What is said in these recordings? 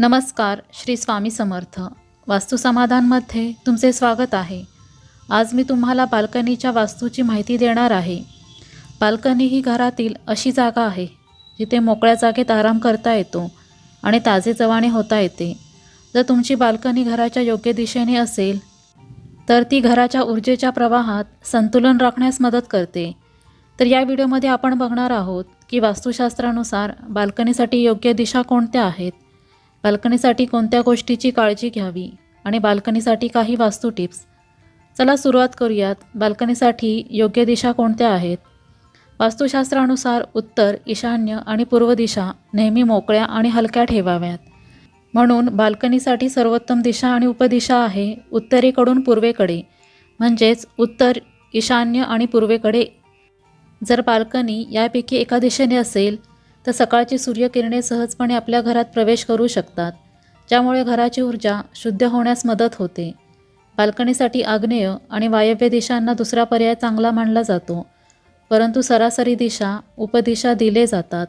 नमस्कार श्री स्वामी समर्थ. वास्तुसमाधानमध्ये तुमचे स्वागत आहे. आज मी तुम्हाला बाल्कनीच्या वास्तूची माहिती देणार आहे. बाल्कनी ही घरातील अशी जागा आहे जिथे मोकळ्या जागेत आराम करता येतो आणि ताजेजवाने होता येते. जर तुमची बाल्कनी घराच्या योग्य दिशेने असेल तर ती घराच्या ऊर्जेच्या प्रवाहात संतुलन राखण्यास मदत करते. तर या व्हिडिओमध्ये आपण बघणार आहोत की वास्तुशास्त्रानुसार बाल्कनीसाठी योग्य दिशा कोणत्या आहेत बाल्कनीसाठी कोणत्या गोष्टीची काळजी घ्यावी आणि बाल्कनीसाठी काही वास्तू टिप्स? चला सुरुवात करूयात. बाल्कनीसाठी योग्य दिशा कोणत्या आहेत? वास्तुशास्त्रानुसार उत्तर ईशान्य आणि पूर्व दिशा नेहमी मोकळ्या आणि हलक्या ठेवाव्यात. म्हणून बाल्कनीसाठी सर्वोत्तम दिशा आणि उपदिशा आहे उत्तरेकडून पूर्वेकडे म्हणजेच उत्तर ईशान्य आणि पूर्वेकडे. जर बाल्कनी यापैकी एका दिशेने असेल तर सकाळची सूर्यकिरणे सहजपणे आपल्या घरात प्रवेश करू शकतात ज्यामुळे घराची ऊर्जा शुद्ध होण्यास मदत होते. बाल्कनीसाठी आग्नेय आणि वायव्य दिशांना दुसरा पर्याय चांगला मानला जातो परंतु सरासरी दिशा उपदिशा दिले जातात.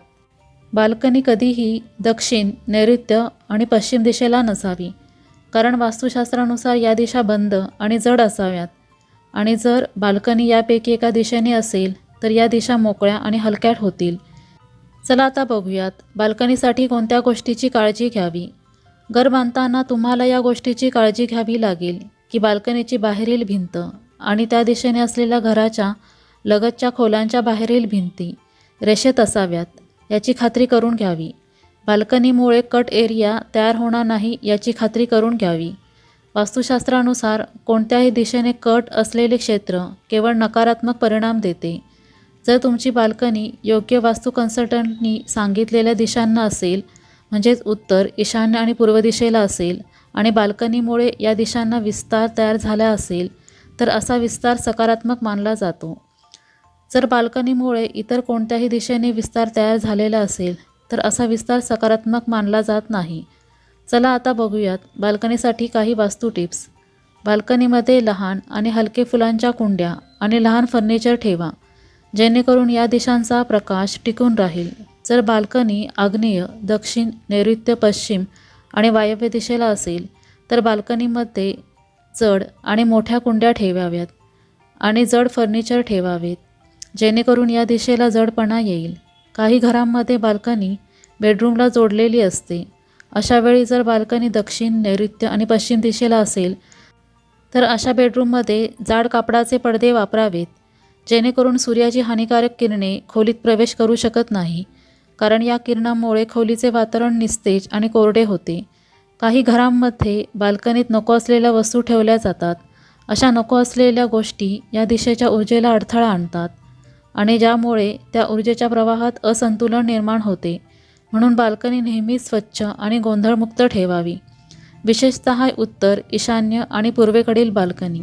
बाल्कनी कधीही दक्षिण नैऋत्य आणि पश्चिम दिशेला नसावी कारण वास्तुशास्त्रानुसार या दिशा बंद आणि जड असाव्यात. आणि जर बाल्कनी यापैकी एका दिशेने असेल तर या दिशा मोकळ्या आणि हलक्याट होतील. चला आता बघूयात बाल्कनीसाठी कोणत्या गोष्टीची काळजी घ्यावी? घर बांधताना तुम्हाला या गोष्टीची काळजी घ्यावी लागेल की बाल्कनीची बाहेरील भिंत आणि त्या दिशेने असलेल्या घराच्या लगतच्या खोल्यांच्या बाहेरील भिंती रेषेत असाव्यात याची खात्री करून घ्यावी. बाल्कनीमुळे कट एरिया तयार होणार नाही याची खात्री करून घ्यावी. वास्तुशास्त्रानुसार कोणत्याही दिशेने कट असलेले क्षेत्र केवळ नकारात्मक परिणाम देते. जर तुमची बाल्कनी योग्य वास्तू कन्सल्टंटनी सांगितलेल्या दिशांना असेल म्हणजेच उत्तर ईशान्य आणि पूर्व दिशेला असेल आणि बाल्कनीमुळे या दिशांना विस्तार तयार झाला असेल तर असा विस्तार सकारात्मक मानला जातो. जर बाल्कनीमुळे इतर कोणत्याही दिशेने विस्तार तयार झालेला असेल तर असा विस्तार सकारात्मक मानला जात नाही. चला आता बघूयात बाल्कनीसाठी काही वास्तू टिप्स. बाल्कनीमध्ये लहान आणि हलके फुलांच्या कुंड्या आणि लहान फर्निचर ठेवा. जेणेकरून या दिशांचा प्रकाश टिकून राहील. जर बाल्कनी आग्नेय दक्षिण नैऋत्य पश्चिम आणि वायव्य दिशेला असेल तर बाल्कनीमध्ये जड आणि मोठ्या कुंड्या ठेवाव्यात आणि जड फर्निचर ठेवावेत जेणेकरून या दिशेला जडपणा येईल. काही घरांमध्ये बाल्कनी बेडरूमला जोडलेली असते. अशा वेळी जर बाल्कनी दक्षिण नैऋत्य आणि पश्चिम दिशेला असेल तर अशा बेडरूममध्ये जाड कापडाचे पडदे वापरावेत. जेणेकरून सूर्याची हानिकारक किरणे खोलीत प्रवेश करू शकत नाही. कारण या किरणामुळे खोलीचे वातावरण निस्तेज आणि कोरडे होते. काही घरांमध्ये बाल्कनीत नको असलेल्या वस्तू ठेवल्या जातात. अशा नको असलेल्या गोष्टी या दिशेच्या ऊर्जेला अडथळा आणतात आणि ज्यामुळे त्या ऊर्जेच्या प्रवाहात असंतुलन निर्माण होते. म्हणून बाल्कनी नेहमी स्वच्छ आणि गोंधळमुक्त ठेवावी. विशेषतः उत्तर ईशान्य आणि पूर्वेकडील बाल्कनी.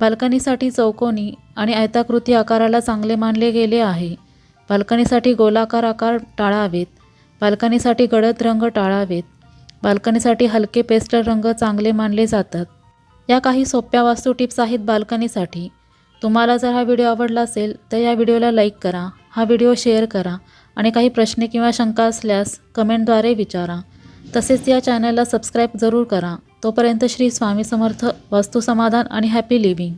बाल्कनीसाठी चौकोनी आणि आयताकृती आकाराला चांगले मानले गेले आहे. बाल्कनीसाठी गोलाकार आकार टाळावेत. बाल्कनीसाठी गडद रंग टाळावेत. बाल्कनीसाठी हलके पेस्टल रंग चांगले मानले जातात. या काही सोप्या वास्तू टिप्स आहेत बाल्कनीसाठी. तुम्हाला जर हा व्हिडिओ आवडला असेल तर या व्हिडिओला लाईक करा हा व्हिडिओ शेअर करा आणि काही प्रश्न किंवा शंका असल्यास कमेंटद्वारे विचारा. तसेच या चॅनलला सबस्क्राईब जरूर करा. तोपर्यंत श्री स्वामी समर्थ वस्तू समाधान आणि हॅपी लिव्हिंग